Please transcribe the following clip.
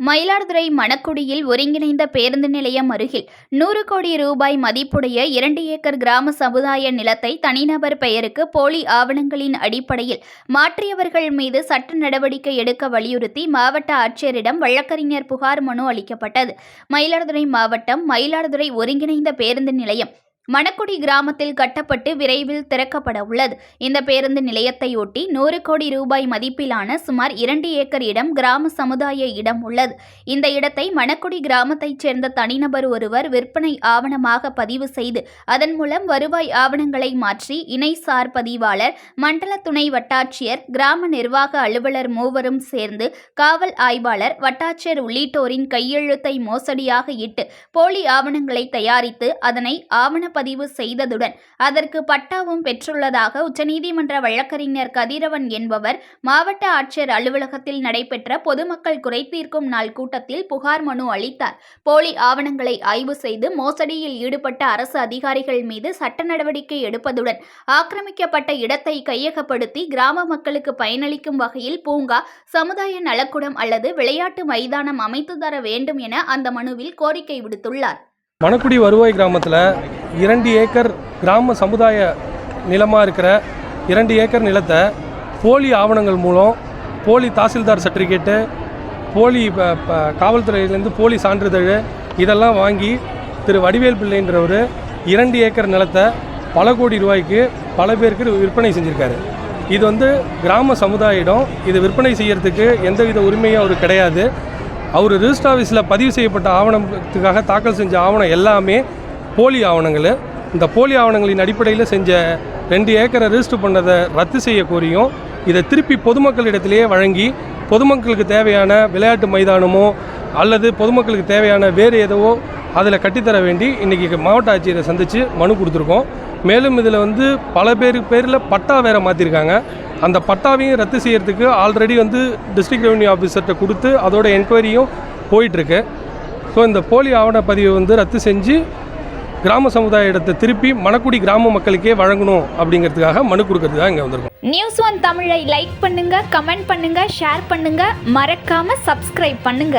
மயிலாடுதுறை மணக்குடியில் ஒருங்கிணைந்த பேருந்து நிலையம் அருகில் நூறு கோடி ரூபாய் மதிப்புடைய இரண்டு ஏக்கர் கிராம சமுதாய நிலத்தை தனிநபர் பெயருக்கு போலி ஆவணங்களின் அடிப்படையில் மாற்றியவர்கள் மீது சட்ட நடவடிக்கை எடுக்க வலியுறுத்தி மாவட்ட ஆட்சியரிடம் வழக்கறிஞர் புகார் மனு அளிக்கப்பட்டது. மயிலாடுதுறை மாவட்டம் மயிலாடுதுறை ஒருங்கிணைந்த பேருந்து நிலையம் மணக்குடி கிராமத்தில் கட்டப்பட்டு விரைவில் திறக்கப்பட உள்ளது. இந்த பேருந்து நிலையத்தையொட்டி நூறு கோடி ரூபாய் மதிப்பிலான சுமார் இரண்டு ஏக்கர் இடம் கிராம சமுதாய இடம் உள்ளது. இந்த இடத்தை மணக்குடி கிராமத்தைச் சேர்ந்த தனிநபர் ஒருவர் விற்பனை ஆவணமாக பதிவு செய்து அதன் மூலம் வருவாய் ஆவணங்களை மாற்றி இணை சார் பதிவாளர் மண்டல துணை வட்டாட்சியர் கிராம நிர்வாக அலுவலர் மூவரும் சேர்ந்து காவல் ஆய்வாளர் வட்டாட்சியர் உள்ளிட்டோரின் கையெழுத்தை மோசடியாக இட்டு போலி ஆவணங்களை தயாரித்து அதனை ஆவண பதிவு செய்ததுடன் அதற்கு பட்டாவும் பெற்றுள்ளதாக உச்சநீதிமன்ற வழக்கறிஞர் கதிரவன் என்பவர் மாவட்ட ஆட்சியர் அலுவலகத்தில் நடைபெற்ற பொதுமக்கள் குறை தீர்க்கும் நாள் கூட்டத்தில் புகார் மனு அளித்தார். போலி ஆவணங்களை ஆய்வு செய்து மோசடியில் ஈடுபட்ட அரசு அதிகாரிகள் மீது சட்ட நடவடிக்கை எடுப்பதுடன் ஆக்கிரமிக்கப்பட்ட இடத்தை கையகப்படுத்தி கிராம மக்களுக்கு பயனளிக்கும் வகையில் பூங்கா சமுதாய நலக்குடம் அல்லது விளையாட்டு மைதானம் அமைத்து தர வேண்டும் என அந்த மனுவில் கோரிக்கை விடுத்துள்ளார். மணக்குடி வருவாய் கிராமத்தில் இரண்டு ஏக்கர் கிராம சமுதாய நிலமாக இருக்கிற இரண்டு ஏக்கர் நிலத்தை போலி ஆவணங்கள் மூலம் போலி தாசில்தார் சர்டிஃபிகேட்டு போலி காவல்துறையிலேருந்து போலி சான்றிதழ் இதெல்லாம் வாங்கி திரு வடிவேல் பிள்ளைன்றவர் இரண்டு ஏக்கர் நிலத்தை பல கோடி ரூபாய்க்கு பல பேருக்கு விற்பனை செஞ்சுருக்காரு. இது வந்து கிராம சமுதாய இடம். இது விற்பனை செய்கிறதுக்கு எந்தவித உரிமையும் அவருக்கு கிடையாது. அவர் ரிஜிஸ்டர் ஆஃபீஸில் பதிவு செய்யப்பட்ட ஆவணத்துக்காக தாக்கல் செஞ்ச ஆவணம் எல்லாமே போலி ஆவணங்கள். இந்த போலி ஆவணங்களின் அடிப்படையில் செஞ்ச ரெண்டு ஏக்கரை ரிஜிஸ்டர் பண்ணதை ரத்து செய்ய கோரியும் இதை திருப்பி பொதுமக்களிடத்திலேயே வழங்கி பொதுமக்களுக்கு தேவையான விளையாட்டு மைதானமோ அல்லது பொதுமக்களுக்கு தேவையான வேறு எதுவோ அதில் கட்டித்தர வேண்டி இன்றைக்கி மாவட்ட ஆட்சியரை சந்தித்து மனு கொடுத்துருக்கோம். மேலும் இதில் வந்து பல பேர் பேரில் பட்டா வேறு மாற்றிருக்காங்க அந்த பட்டாவையும் ரத்து செய்கிறதுக்கு ஆல்ரெடி வந்து டிஸ்ட்ரிக்ட் ரெவன்யூ ஆஃபீஸர்கிட்ட கொடுத்து அதோட என்கொயரியும் போயிட்டுருக்கு. ஸோ இந்த போலி ஆவணப்பதிவை வந்து ரத்து செஞ்சு கிராம சமுதாய இடத்தை திருப்பி மணக்குடி கிராம மக்களுக்கே வழங்கணும் அப்படிங்கிறதுக்காக மனு கொடுக்கறதுக்காக இங்கே வந்திருக்கோம். நியூஸ் ஒன் தமிழை லைக் பண்ணுங்க கமெண்ட் பண்ணுங்க ஷேர் பண்ணுங்க. மறக்காம சப்ஸ்கிரைப் பண்ணுங்க.